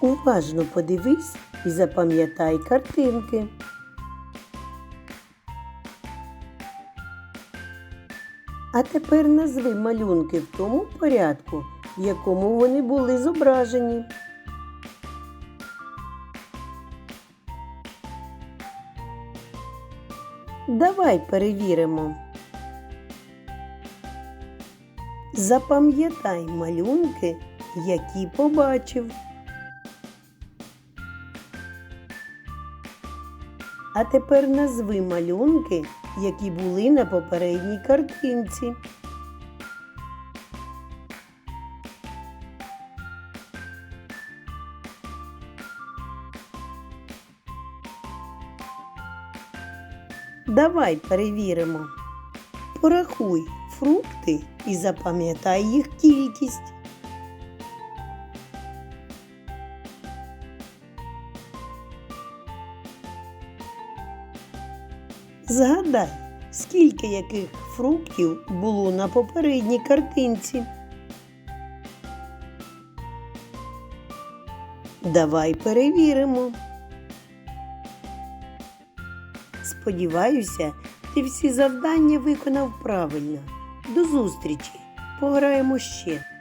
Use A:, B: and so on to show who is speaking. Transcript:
A: Уважно подивись і запам'ятай картинки. А тепер назви малюнки в тому порядку, в якому вони були зображені. Давай перевіримо. Запам'ятай малюнки, які побачив. А тепер назви малюнки, які були на попередній картинці. Давай перевіримо. Порахуй фрукти і запам'ятай їх кількість. Згадай, скільки яких фруктів було на попередній картинці. Давай перевіримо. Сподіваюся, ти всі завдання виконав правильно. До зустрічі! Пограємо ще.